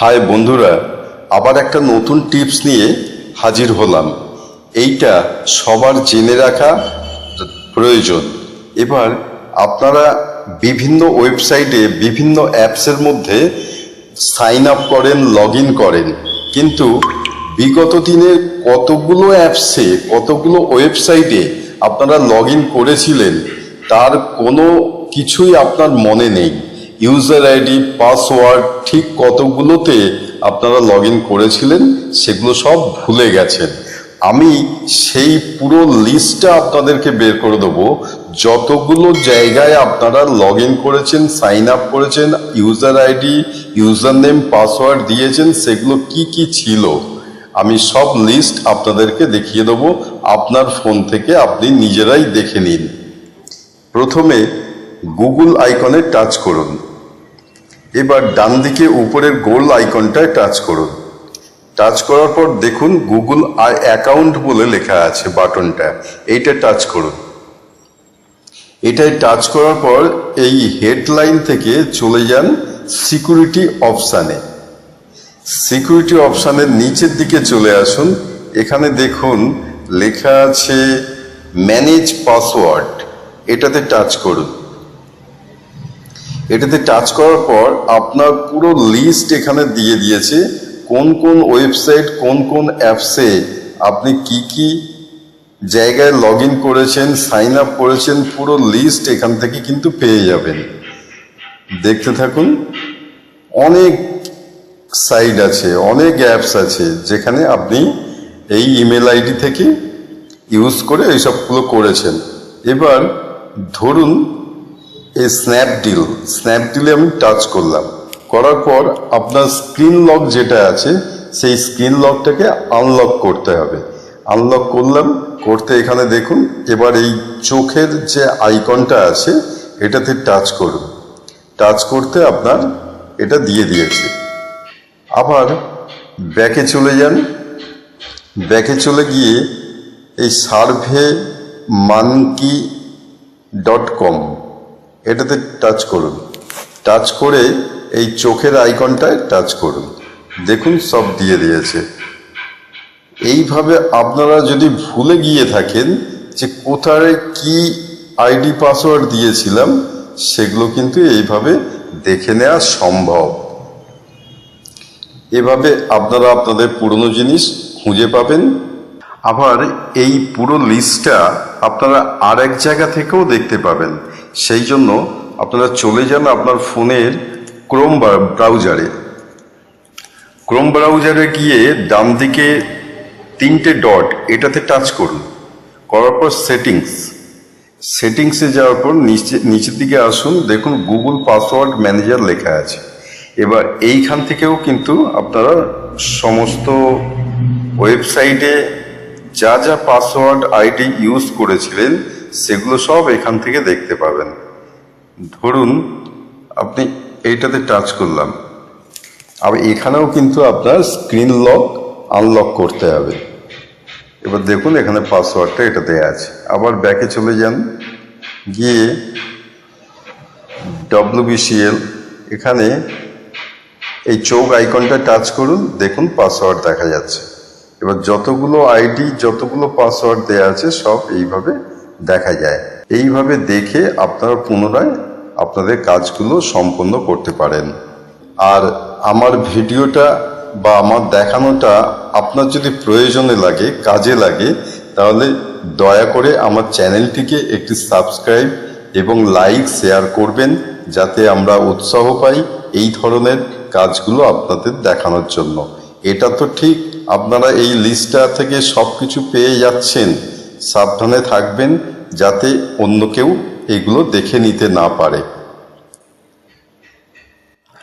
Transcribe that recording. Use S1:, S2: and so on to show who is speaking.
S1: High বন্ধুরা, আবার একটা নতুন টিপস নিয়ে হাজির হলাম। এইটা সবার জেনে রাখা প্রয়োজন। এবার আপনারা বিভিন্ন ওয়েবসাইটে বিভিন্ন অ্যাপসের মধ্যে সাইন আপ করেন, লগ ইন করেন। কিন্তু বিগত দিনের কতগুলো অ্যাপসে, কতগুলো ওয়েবসাইটে আপনারা লগ ইন করেছিলেন, তার কোনো কিছুই আপনার মনে নেই। ইউজার আইডি পাসওয়ার্ড ঠিক কতগুলোতে আপনারা লগ করেছিলেন, সেগুলো সব ভুলে গেছেন। আমি সেই পুরো লিস্টটা আপনাদেরকে বের করে দেবো। যতগুলো জায়গায় আপনারা লগ করেছেন সাইন আপ করেছেন user ID user name password দিয়েছেন, সেগুলো কি কি ছিল, আমি সব লিস্ট আপনাদেরকে দেখিয়ে দেবো। আপনার ফোন থেকে আপনি নিজেরাই দেখে নিন। প্রথমে গুগল আইকনে টাচ করুন। এবার ডান দিকে উপরের গোল আইকনটায় টাচ করুন। টাচ করার পর দেখুন গুগল আই অ্যাকাউন্ট বলে লেখা আছে বাটনটা এইটা টাচ করুন। এটাই টাচ করার পর এই হেডলাইন থেকে চলে যান সিকিউরিটি অপশানে সিকিউরিটি অপশানের নিচের দিকে চলে আসুন। এখানে দেখুন লেখা আছে ম্যানেজ পাসওয়ার্ড এটাতে টাচ করুন। এটাতে টাচ করার পর আপনার পুরো লিস্ট এখানে দিয়ে দিয়েছে কোন কোন ওয়েবসাইট কোন কোন অ্যাপসে আপনি কি কি জায়গায় লগ ইন করেছেন সাইন আপ করেছেন, পুরো লিস্ট এখান থেকে কিন্তু পেয়ে যাবেন। দেখতে থাকুন, অনেক সাইট আছে, অনেক অ্যাপস আছে, যেখানে আপনি এই ইমেল আইডি থেকে ইউজ করে এইসবগুলো করেছেন। এবার ধরুন এই স্ন্যাপডিল স্ন্যাপডিলে আমি টাচ করলাম। করার পর আপনার স্ক্রিন লক যেটা আছে, সেই স্ক্রিন লকটাকে আনলক করতে হবে। আনলক করলাম, করতে এখানে দেখুন, এবার এই চোখের যে আইকনটা আছে, এটাতে টাচ করুন। টাচ করতে আপনার এটা দিয়ে দিয়েছে। আবার ব্যাকে চলে যান। ব্যাকে চলে গিয়ে এই সার্ভে মানকি ডট কম এটাতে টাচ করুন। টাচ করে এই চোখের আইকনটায় টাচ করুন। দেখুন সব দিয়ে দিয়েছে। এইভাবে আপনারা যদি ভুলে গিয়ে থাকেন যে কোথায় কি আইডি পাসওয়ার্ড দিয়েছিলাম, সেগুলো কিন্তু এইভাবে দেখে নেওয়া সম্ভব। এভাবে আপনারা আপনাদের পুরনো জিনিস খুঁজে পাবেন। আবার এই পুরো লিস্টটা আপনারা আর এক জায়গা থেকেও দেখতে পাবেন। সেই জন্য আপনারা চলে যান আপনার ফোনের ক্রোম ব্রাউজারে। ক্রোম ব্রাউজারে গিয়ে ডান দিকে তিনটে ডট, এটাতে টাচ করুন। করার পর সেটিংস। সেটিংসে যাওয়ার পর নিচে, নিচের দিকে আসুন, দেখুন গুগল পাসওয়ার্ড ম্যানেজার লেখা আছে। এবার এইখান থেকেও কিন্তু আপনারা সমস্ত ওয়েবসাইটে যা যা পাসওয়ার্ড আইডি ইউজ করেছিলেন, সেগুলো সব এখান থেকে দেখতে পাবেন। ধরুন, আপনি এইটাতে টাচ করলাম। আবার এখানেও কিন্তু আপনার স্ক্রিন লক আনলক করতে হবে। এবার দেখুন, এখানে পাসওয়ার্ডটা এটা দেওয়া আছে। আবার ব্যাকে চলে যান। গিয়ে ডব্লিউবিসিএল এখানে এই চোখ আইকনটা টাচ করুন, দেখুন পাসওয়ার্ড দেখা যাচ্ছে। এবার যতগুলো আইডি, যতগুলো পাসওয়ার্ড দেওয়া আছে, সব এইভাবে দেখা যায়। এইভাবে দেখে আপনারা পুনরায় আপনাদের কাজগুলো সম্পন্ন করতে পারেন। আর আমার ভিডিওটা বা আমার দেখানোটা আপনার যদি প্রয়োজনে লাগে, কাজে লাগে, তাহলে দয়া করে আমার চ্যানেলটিকে একটি সাবস্ক্রাইব এবং লাইক, শেয়ার করবেন, যাতে আমরা উৎসাহ পাই এই ধরনের কাজগুলো আপনাদের দেখানোর জন্য। এটা তো ঠিক আপনারা এই লিস্টটা থেকে সব কিছু পেয়ে যাচ্ছেন। সাবধানে থাকবেন যাতে অন্য কেউ এগুলো দেখে নিতে না পারে।